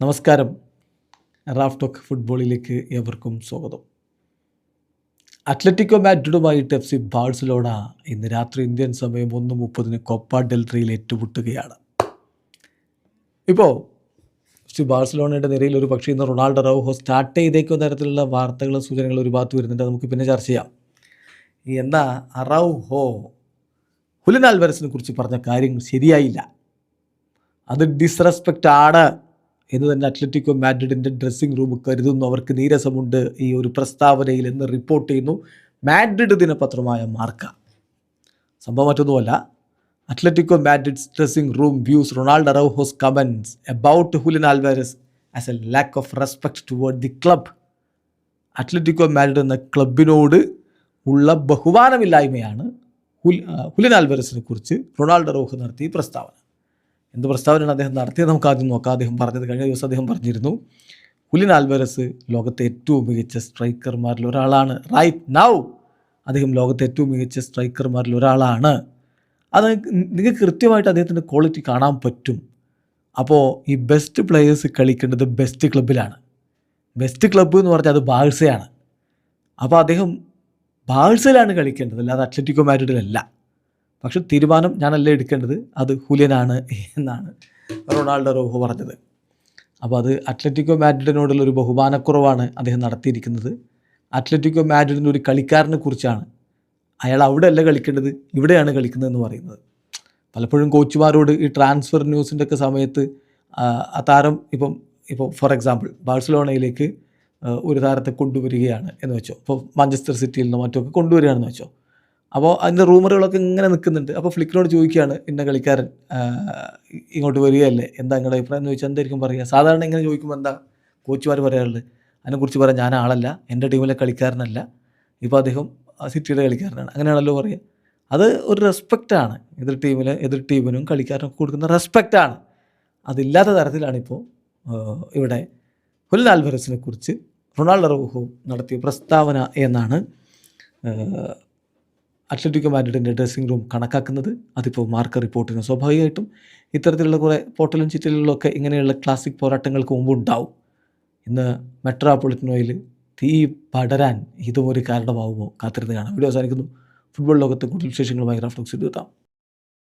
നമസ്കാരം. Raf talk ഫുട്ബോളിലേക്ക് ഏവർക്കും സ്വാഗതം. അത്ലറ്റിക്കോ മാഡ്രിഡുമായിട്ട് എഫ് സി ബാഴ്സലോണ ഇന്ന് രാത്രി ഇന്ത്യൻ സമയം ഒന്ന് മുപ്പതിന് കൊപ്പ ഡെൽട്രിയിൽ ഏറ്റുമുട്ടുകയാണ്. ഇപ്പോൾ എഫ് സി ബാഴ്സലോണയുടെ നിരയിൽ ഒരു പക്ഷേ ഇന്ന് റൊണാൾഡോ റൗഹോ സ്റ്റാർട്ട് ചെയ്തേക്കുന്ന തരത്തിലുള്ള വാർത്തകളും സൂചനകളും ഒരു ഭാഗത്ത് വരുന്നുണ്ട്. നമുക്ക് പിന്നെ ചർച്ച ചെയ്യാം. എന്താ അറൗഹോ ഹുലൻ ആൽവരസിനെ കുറിച്ച് പറഞ്ഞ കാര്യം ശരിയായില്ല. അത് ഡിസ്റെസ്പെക്റ്റ് ആണ്. എന്ന് തന്നെ അത്ലറ്റിക്കോ മാഡ്രിഡിന്റെ ഡ്രസ്സിംഗ് റൂം കരുതുന്നു. അവർക്ക് നീരസമുണ്ട് ഈ ഒരു പ്രസ്താവനയിൽ എന്ന് റിപ്പോർട്ട് ചെയ്യുന്നു. മാഡ്രിഡ് ദിനപത്രമായ മാർക്ക. സംഭവം മറ്റൊന്നുമല്ല. Atletico Madrid's dressing room views Ronaldo Araujo comments about Julian Alvarez as a lack of respect toward the club Atletico Madrid എന്ന ക്ലബിനോട് ഉള്ള ബഹുമാനമില്ലായ്മയാണ് ഹുൽ ഹുലിൻ ആൽവാരസിനെ കുറിച്ച് റൊണാൾഡോ റോഹ് നടത്തിയ പ്രസ്താവന. എന്ത് പ്രസ്താവനയാണ് അദ്ദേഹം നടത്തിയത് നമുക്ക് ആദ്യം നോക്കാം. അദ്ദേഹം പറഞ്ഞത് കഴിഞ്ഞ ദിവസം അദ്ദേഹം പറഞ്ഞിരുന്നു ഹുലിൻ ആൽവരസ് ലോകത്തെ ഏറ്റവും മികച്ച സ്ട്രൈക്കർമാരിൽ ഒരാളാണ്. റൈറ്റ് നൗ അദ്ദേഹം ലോകത്തെ ഏറ്റവും മികച്ച സ്ട്രൈക്കർമാരിൽ ഒരാളാണ്. അത് നിങ്ങൾക്ക് കൃത്യമായിട്ട് അദ്ദേഹത്തിന്റെ ക്വാളിറ്റി കാണാൻ പറ്റും. അപ്പോൾ ഈ ബെസ്റ്റ് പ്ലെയേഴ്സ് കളിക്കേണ്ടത് ബെസ്റ്റ് ക്ലബിലാണ് ബെസ്റ്റ് ക്ലബ്ബ് എന്ന് പറഞ്ഞാൽ അത് ബാഴ്സയാണ്. അപ്പോൾ അദ്ദേഹം ബാഴ്സയിലാണ് കളിക്കേണ്ടത് അല്ലാതെ അത്ലറ്റിക്കോ മാഡ്രിഡിലല്ല. പക്ഷെ തീരുമാനം ഞാനല്ല എടുക്കേണ്ടത്? അത് ഹുലിയനാണ് എന്നാണ് റൊണാൾഡോ റോഹു പറഞ്ഞത്. അപ്പോൾ അത് അത്ലറ്റിക്കോ മാഡ്രിഡിനോടുള്ള ഒരു ബഹുമാനക്കുറവാണ് അദ്ദേഹം നടത്തിയിരിക്കുന്നത്. അത്ലറ്റിക്കോ മാഡ്രിഡിന്റെ ഒരു കളിക്കാരനെ കുറിച്ചാണ് അയാൾ അവിടെ അല്ല കളിക്കേണ്ടത് ഇവിടെയാണ് കളിക്കുന്നതെന്ന് പറയുന്നത്. പലപ്പോഴും കോച്ചുമാരോട് ഈ ട്രാൻസ്ഫർ ന്യൂസിന്റെ ഒക്കെ സമയത്ത് ആ, താരം ഇപ്പം ഇപ്പോൾ ഫോർ എക്സാമ്പിൾ ബാഴ്സലോണയിലേക്ക് ഒരു താരത്തെ കൊണ്ടുവരികയാണ് എന്ന് വെച്ചോ. ഇപ്പോൾ മാഞ്ചസ്റ്റർ സിറ്റിയിൽ നിന്നോ മറ്റോ ഒക്കെ കൊണ്ടുവരികയാണെന്ന് വെച്ചോ. അപ്പോൾ അതിന്റെ റൂമറുകളൊക്കെ ഇങ്ങനെ നിൽക്കുന്നുണ്ട്. അപ്പോൾ ഫ്ലിക്കിനോട് ചോദിക്കുകയാണ് ഇന്ന കളിക്കാരൻ ഇങ്ങോട്ട് വരികയല്ലേ? എന്താ നിങ്ങളുടെ അഭിപ്രായം? എന്ന് ചോദിച്ചാൽ എന്തായിരിക്കും പറയുക. സാധാരണ ഇങ്ങനെ ചോദിക്കുമ്പോൾ എന്താ കോച്ചുമാർ പറയാറുള്ളത്? അതിനെക്കുറിച്ച് പറയാൻ ഞാൻ ആളല്ല എന്റെ ടീമിലെ കളിക്കാരനല്ല ഇപ്പോൾ അദ്ദേഹം സിറ്റിയുടെ കളിക്കാരനാണ്. അങ്ങനെയാണല്ലോ പറയുക. അത് ഒരു റെസ്പെക്റ്റാണ് എതിർ ടീമിലെ എതിർ ടീമിനും കളിക്കാരനും കൊടുക്കുന്ന റെസ്പെക്റ്റാണ് അതില്ലാത്ത തരത്തിലാണിപ്പോൾ ഇവിടെ ഹുൽ ആൽവറസിനെ കുറിച്ച് റൊണാൾഡോ റോഹോ നടത്തിയ പ്രസ്താവന എന്നാണ് അത്ലറ്റിക്കോ മാഡ്രിഡിന്റെ ഡ്രസ്സിംഗ് റൂം കണക്കാക്കുന്നത്. അതിപ്പോൾ മാർക്ക് റിപ്പോർട്ടിന് സ്വാഭാവികമായിട്ടും ഇത്തരത്തിലുള്ള കുറേ പോർട്ടലും ചിറ്റലുകളൊക്കെ ഇങ്ങനെയുള്ള ക്ലാസിക് പോരാട്ടങ്ങൾക്ക് മുമ്പ് ഉണ്ടാവും ഇന്ന് മെട്രോപൊളിറ്റനോയിൽ തീ പടരാൻ ഇതും ഒരു കാരണമാവുമോ? കാത്തിരുന്ന് കാണാം. വീഡിയോ അവസാനിക്കുന്നു. ഫുട്ബോൾ ലോകത്തെ കൂടുതൽ വിശേഷങ്ങളുമായി റാഫ്ലോക്സ് എത്താം